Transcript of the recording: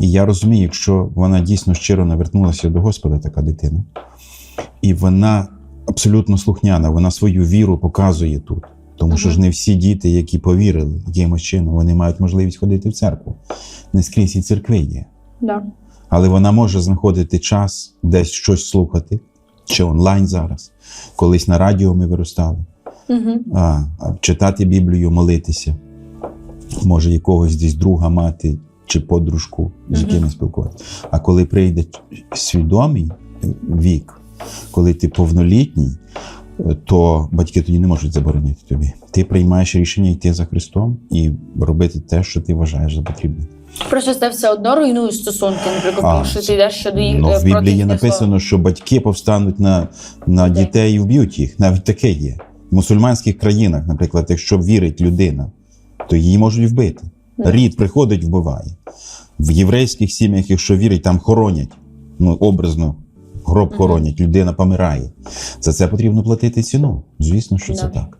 І я розумію, якщо вона дійсно щиро навернулася до Господа, така дитина, і вона абсолютно слухняна, вона свою віру показує тут. Тому що ж не всі діти, які повірили якимось чином, вони мають можливість ходити в церкву. Не скрізь і церкви є. Да. Але вона може знаходити час десь щось слухати, чи онлайн зараз. Колись на радіо ми виростали. Угу. А, а читати Біблію, молитися. Може, якогось десь друга мати чи подружку, з Мгм. якими спілкуватися. А коли прийде свідомий вік, коли ти повнолітній, то батьки тоді не можуть заборонити тобі. Ти приймаєш рішення йти за Христом і робити те, що ти вважаєш за потрібне. Просто це все одно руйнує стосунки, наприклад, А, тому що ти йдеш щодо їх Ну, е, в Біблії написано, що батьки повстануть на, на Дітей. дітей і вб'ють їх. Навіть таке є. В мусульманських країнах, наприклад, якщо вірить людина, то її можуть вбити. Рід приходить, вбиває. В єврейських сім'ях, якщо вірить, там хоронять. Ну, образно, гроб хоронять, людина помирає. За це потрібно платити ціну. Звісно, що це так.